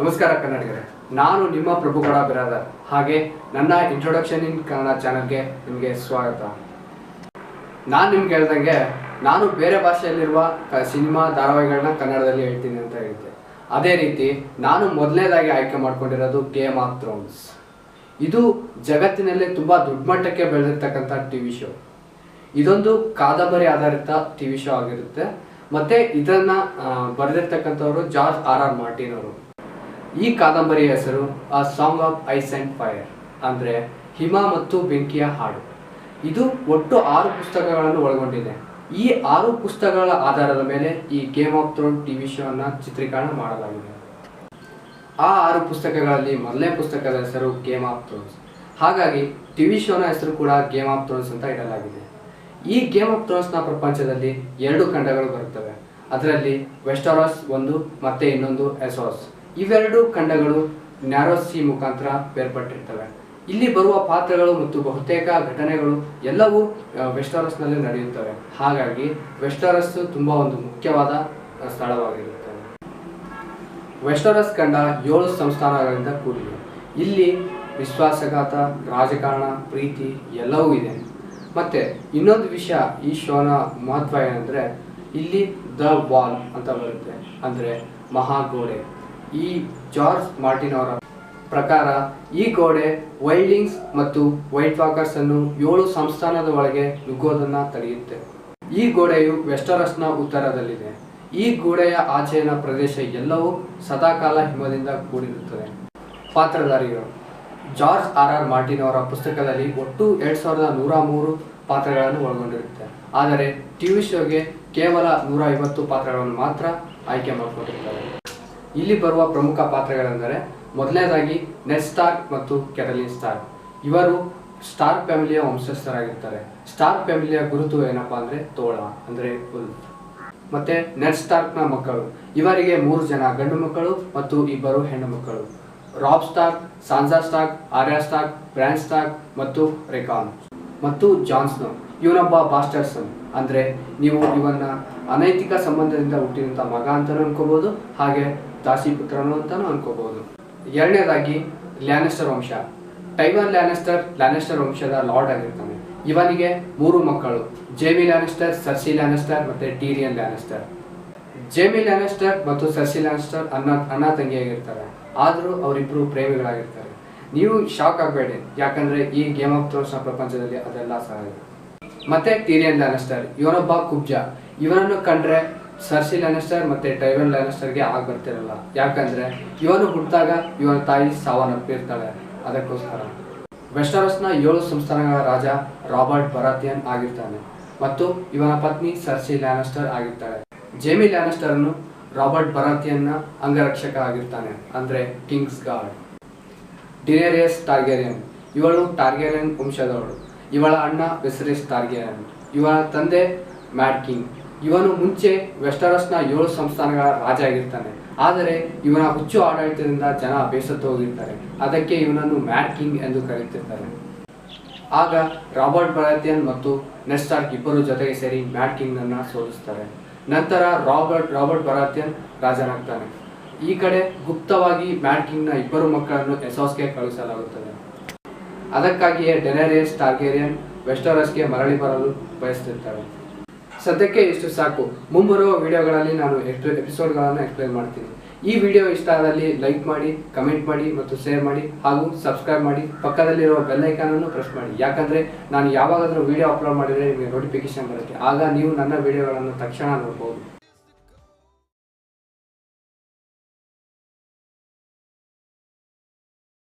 ನಮಸ್ಕಾರ ಕನ್ನಡಿಗರೇ. ನಾನು ನಿಮ್ಮ ಪ್ರಭುಗಳ ಬಿರಾದರ್. ಹಾಗೆ ನನ್ನ ಇಂಟ್ರೊಡಕ್ಷನ್ ಇನ್ ಕನ್ನಡ ಚಾನಲ್ಗೆ ನಿಮಗೆ ಸ್ವಾಗತ. ನಾನು ನಿಮ್ಗೆ ಹೇಳ್ದಂಗೆ ನಾನು ಬೇರೆ ಭಾಷೆಯಲ್ಲಿರುವ ಸಿನಿಮಾ ಧಾರಾವಾಹಿಗಳನ್ನ ಕನ್ನಡದಲ್ಲಿ ಹೇಳ್ತೀನಿ ಅಂತ ಹೇಳಿದ್ದೆ. ಅದೇ ರೀತಿ ನಾನು ಮೊದಲನೇದಾಗಿ ಆಯ್ಕೆ ಮಾಡ್ಕೊಂಡಿರೋದು ಗೇಮ್ ಆಫ್ ಥ್ರೋನ್ಸ್. ಇದು ಜಗತ್ತಿನಲ್ಲೇ ತುಂಬ ದೊಡ್ಡ ಮಟ್ಟಕ್ಕೆ ಬೆಳೆದಿರ್ತಕ್ಕಂಥ ಟಿ ವಿ ಶೋ. ಇದೊಂದು ಕಾದಂಬರಿ ಆಧಾರಿತ ಟಿ ವಿ ಶೋ ಆಗಿರುತ್ತೆ. ಮತ್ತು ಇದನ್ನು ಬರೆದಿರ್ತಕ್ಕಂಥವ್ರು ಜಾರ್ಜ್ ಆರ್ ಆರ್ ಮಾರ್ಟಿನ್ ಅವರು. ಈ ಕಾದಂಬರಿಯ ಹೆಸರು a song of ice and fire ಅಂದ್ರೆ ಹಿಮ ಮತ್ತು ಬೆಂಕಿಯ ಹಾಡು. ಇದು ಒಟ್ಟು ಆರು ಪುಸ್ತಕಗಳನ್ನು ಒಳಗೊಂಡಿದೆ. ಈ ಆರು ಪುಸ್ತಕಗಳ ಆಧಾರದ ಮೇಲೆ ಈ game of throne TV show ಅನ್ನ ಚಿತ್ರೀಕರಣ ಮಾಡಲಾಗಿದೆ. ಆ ಆರು ಪುಸ್ತಕಗಳಲ್ಲಿ ಮೊದಲನೇ ಪುಸ್ತಕದ ಹೆಸರು ಗೇಮ್ ಆಫ್ ಥ್ರೋನ್ಸ್ ಹಾಗಾಗಿ ಟಿವಿ ಶೋನ ಹೆಸರು ಕೂಡ ಗೇಮ್ ಆಫ್ ಥ್ರೋನ್ಸ್ ಅಂತ ಇಡಲಾಗಿದೆ. ಈ ಗೇಮ್ ಆಫ್ ಥ್ರೋನ್ಸ್ನ ಪ್ರಪಂಚದಲ್ಲಿ ಎರಡು ಖಂಡಗಳು ಬರುತ್ತವೆ. ಅದರಲ್ಲಿ ವೆಸ್ಟರಾಸ್ ಒಂದು, ಮತ್ತೆ ಇನ್ನೊಂದು ಎಸಾಸ್ ಇವೆರಡು ಖಂಡಗಳು ನ್ಯಾರೋಸಿ ಮುಖಾಂತರ ಬೇರ್ಪಟ್ಟಿರ್ತವೆ. ಇಲ್ಲಿ ಬರುವ ಪಾತ್ರಗಳು ಮತ್ತು ಬಹುತೇಕ ಘಟನೆಗಳು ಎಲ್ಲವೂ ವೆಸ್ಟರಸ್ನಲ್ಲಿ ನಡೆಯುತ್ತವೆ. ಹಾಗಾಗಿ ವೆಸ್ಟರಸ್ ತುಂಬಾ ಒಂದು ಮುಖ್ಯವಾದ ಸ್ಥಳವಾಗಿರುತ್ತದೆ ವೆಸ್ಟರಸ್ ಖಂಡ ಏಳು ಸಂಸ್ಥಾನಗಳಿಂದ ಕೂಡಿದೆ. ಇಲ್ಲಿ ವಿಶ್ವಾಸಘಾತ, ರಾಜಕಾರಣ, ಪ್ರೀತಿ ಎಲ್ಲವೂ ಇದೆ. ಮತ್ತೆ ಇನ್ನೊಂದು ವಿಷಯ ಈ ಶೋನ ಮಹತ್ವ ಏನಂದ್ರೆ, ಇಲ್ಲಿ ದ ವಾಲ್ ಅಂತ ಬರುತ್ತೆ. ಅಂದ್ರೆ ಮಹಾಗೋಡೆ. ಈ ಜಾರ್ಜ್ ಮಾರ್ಟಿನ್ ಅವರ ಪ್ರಕಾರ, ಈ ಗೋಡೆ ವೈಲ್ಡಿಂಗ್ಸ್ ಮತ್ತು ವೈಟ್ ವಾಕರ್ಸ್ ಅನ್ನು ಏಳು ಸಂಸ್ಥಾನದ ಒಳಗೆ ನುಗ್ಗೋದನ್ನ ತಡೆಯುತ್ತೆ. ಈ ಗೋಡೆಯು ವೆಸ್ಟರಸ್ನ ಉತ್ತರದಲ್ಲಿದೆ. ಈ ಗೋಡೆಯ ಆಚೆಯನ ಪ್ರದೇಶ ಎಲ್ಲವೂ ಸದಾಕಾಲ ಹಿಮದಿಂದ ಕೂಡಿರುತ್ತದೆ. ಪಾತ್ರಧಾರಿಗಳು, ಜಾರ್ಜ್ ಆರ್ ಆರ್ ಮಾರ್ಟಿನ್ ಅವರ ಪುಸ್ತಕದಲ್ಲಿ ಒಟ್ಟು ಎರಡ್ ಸಾವಿರದ ನೂರ ಮೂರು ಪಾತ್ರಗಳನ್ನು ಒಳಗೊಂಡಿರುತ್ತೆ. ಆದರೆ ಟಿವಿ ಶೋಗೆ ಕೇವಲ ನೂರ ಐವತ್ತು ಪಾತ್ರಗಳನ್ನು ಮಾತ್ರ ಆಯ್ಕೆ ಮಾಡಿಕೊಂಡಿರ್ತಾರೆ ಇಲ್ಲಿ ಬರುವ ಪ್ರಮುಖ ಪಾತ್ರಗಳೆಂದರೆ ಮೊದಲನೇದಾಗಿ ನೆಟ್ ಸ್ಟಾರ್ಕ್ ಮತ್ತು ಕೆರಲಿನ್ ಸ್ಟಾರ್ಕ್. ಇವರು ಸ್ಟಾರ್ ಫ್ಯಾಮಿಲಿಯ ವಂಶಸ್ಥರಾಗಿರ್ತಾರೆ. ಸ್ಟಾರ್ ಫ್ಯಾಮಿಲಿಯ ಗುರುತು ಏನಪ್ಪಾ ಅಂದ್ರೆ ತೋಳ, ಅಂದ್ರೆ ಉಲ್ಫ್ ಮತ್ತೆ ನೆಡ್ ಸ್ಟಾರ್ಕ್ನ ಮಕ್ಕಳು. ಇವರಿಗೆ ಮೂರು ಜನ, ಗಂಡು ಮಕ್ಕಳು ಮತ್ತು ಇಬ್ಬರು ಹೆಣ್ಣು ಮಕ್ಕಳು. Robb Stark Sansa Stark Arya Stark Bran Stark ಮತ್ತು ರೆಕಾನ್. ಮತ್ತು ಜಾನ್ಸ್ನೋ. ಇವನೊಬ್ಬ ಬಾಸ್ಟರ್ಸನ್. ಅಂದ್ರೆ ನೀವು ಇವನ್ನ ಅನೈತಿಕ ಸಂಬಂಧದಿಂದ ಹುಟ್ಟಿದಂತ ಮಗ ಅಂತಲೂ ಅನ್ಕೋಬಹುದು ಹಾಗೆ ದಾಸಿ ಪುತ್ರನು ಅಂತಾನು ಅನ್ಕೋಬಹುದು. ಎರಡನೇದಾಗಿ ಲ್ಯಾನೆಸ್ಟರ್ ವಂಶ. ಟೈವರ್ ಲ್ಯಾನೆಸ್ಟರ್ ಲ್ಯಾನೆಸ್ಟರ್ ವಂಶದ ಲಾರ್ಡ್ ಆಗಿರ್ತಾನೆ. ಇವನಿಗೆ ಮೂರು ಮಕ್ಕಳು, ಜೇಮಿ ಲ್ಯಾನೆಸ್ಟರ್, ಸರ್ಸಿ ಲ್ಯಾನೆಸ್ಟರ್ ಮತ್ತೆ ಟೀರಿಯನ್ ಲ್ಯಾನೆಸ್ಟರ್. ಜೇಮಿ ಲ್ಯಾನೆಸ್ಟರ್ ಮತ್ತು ಸರ್ಸಿ ಲ್ಯಾನೆಸ್ಟರ್ ಅನ್ನ, ಅಣ್ಣ ತಂಗಿಯಾಗಿರ್ತಾರೆ. ಆದರೂ ಅವರಿಬ್ರು ಪ್ರೇಮಿಗಳಾಗಿರ್ತಾರೆ. ನೀವು ಶಾಕ್ ಆಗಬೇಡಿ, ಯಾಕಂದ್ರೆ ಈ ಗೇಮ್ ಆಫ್ ಥ್ರೋನ್ಸ್ನ ಪ್ರಪಂಚದಲ್ಲಿ ಅದೆಲ್ಲ ಸಹ ಮತ್ತೆ ಟೀರಿಯನ್ ಲ್ಯಾನೆಸ್ಟರ್, ಇವನೊಬ್ಬ ಕುಬ್ಜ. ಇವನನ್ನು ಕಂಡ್ರೆ ಸರ್ಸಿ ಲ್ಯಾನೆಸ್ಟರ್ ಮತ್ತೆ ಟೈವನ್ ಲ್ಯಾನೆಸ್ಟರ್ಗೆ ಆಗ ಬರ್ತಿರಲ್ಲ. ಯಾಕಂದ್ರೆ ಇವನು ಹುಟ್ಟಿದಾಗ ಇವನ ತಾಯಿ ಸಾವನ್ನಪ್ಪಿರ್ತಾಳೆ. ಅದಕ್ಕೋಸ್ಕರ. ವೆಸ್ಟರಸ್ನ ಏಳು ಸಂಸ್ಥಾನಗಳ ರಾಜ ರಾಬರ್ಟ್ ಬರಾತಿಯನ್ ಆಗಿರ್ತಾನೆ. ಮತ್ತು ಇವನ ಪತ್ನಿ ಸರ್ಸಿ ಲ್ಯಾನೆಸ್ಟರ್ ಆಗಿರ್ತಾಳೆ. ಜೇಮಿ ಲ್ಯಾನೆಸ್ಟರ್ ಅನ್ನು ರಾಬರ್ಟ್ ಬರಾತಿಯನ್ನ ಅಂಗರಕ್ಷಕ ಆಗಿರ್ತಾನೆ, ಅಂದ್ರೆ ಕಿಂಗ್ಸ್ ಗಾರ್ಡ್. ಡಿನೇರಿಯಸ್ ಟಾರ್ಗೆರಿಯನ್. ಇವಳು ಟಾರ್ಗೆರಿಯನ್ ವಂಶದವಳು. ಇವಳ ಅಣ್ಣ ವೆಸರಿಸ್ ಟಾರ್ಗೆರಿಯನ್. ಇವಳ ತಂದೆ ಮ್ಯಾಡ್ ಕಿಂಗ್ ಇವನು ಮುಂಚೆ ವೆಸ್ಟರಸ್ನ ಏಳು ಸಂಸ್ಥಾನಗಳ ರಾಜ ಆಗಿರ್ತಾನೆ ಆದರೆ ಇವನ ಹುಚ್ಚು ಆಡಳಿತದಿಂದ ಜನ ಬೇಸತ್ತು ಹೋಗಿರ್ತಾರೆ. ಅದಕ್ಕೆ ಇವನನ್ನು ಮ್ಯಾಡ್ ಕಿಂಗ್ ಎಂದು ಕರೆಯುತ್ತಿರ್ತಾರೆ. ಆಗ ರಾಬರ್ಟ್ ಬರಾತಿಯನ್ ಮತ್ತು ನೆಸ್ಟಾರ್ಕ್ ಇಬ್ಬರು ಜೊತೆಗೆ ಸೇರಿ ಮ್ಯಾಡ್ ಕಿಂಗ್ ಅನ್ನ ಸೋಲಿಸ್ತಾರೆ. ನಂತರ ರಾಬರ್ಟ್ ರಾಬರ್ಟ್ ಬರಾತಿಯನ್ ರಾಜನಾಗ್ತಾನೆ. ಈ ಕಡೆ ಗುಪ್ತವಾಗಿ ಮ್ಯಾಡ್ ಕಿಂಗ್ನ ಇಬ್ಬರು ಮಕ್ಕಳನ್ನು ಎಸಾಸ್ಗೆ ಕಳುಹಿಸಲಾಗುತ್ತದೆ. ಅದಕ್ಕಾಗಿಯೇ ಡೆನೇರಿಯಸ್ ಟಾರ್ಗೇರಿಯನ್ ವೆಸ್ಟರಸ್ಗೆ ಮರಳಿ ಬರಲು ಬಯಸುತ್ತಿರ್ತಾರೆ. ಸದ್ಯಕ್ಕೆ ಇಷ್ಟು ಸಾಕು. ಮುಂಬರುವ ವಿಡಿಯೋಗಳಲ್ಲಿ ನಾನು ಎಪಿಸೋಡ್ಗಳನ್ನು ಎಕ್ಸ್ಪ್ಲೈನ್ ಮಾಡ್ತೀನಿ. ಈ ವಿಡಿಯೋ ಇಷ್ಟ ಆದಲ್ಲಿ ಲೈಕ್ ಮಾಡಿ ಕಮೆಂಟ್ ಮಾಡಿ ಮತ್ತು ಶೇರ್ ಮಾಡಿ ಹಾಗೂ ಸಬ್ಸ್ಕ್ರೈಬ್ ಮಾಡಿ. ಪಕ್ಕದಲ್ಲಿರುವ ಅನ್ನು ಪ್ರೆಸ್ ಮಾಡಿ. ಯಾಕಂದರೆ ನಾನು ಯಾವಾಗಾದರೂ ವಿಡಿಯೋ ಅಪ್ಲೋಡ್ ಮಾಡಿದರೆ ನಿಮಗೆ ನೋಟಿಫಿಕೇಶನ್ ಬರುತ್ತೆ. ಆಗ ನೀವು ನನ್ನ ವಿಡಿಯೋಗಳನ್ನು ತಕ್ಷಣ ನೋಡ್ಬೋದು.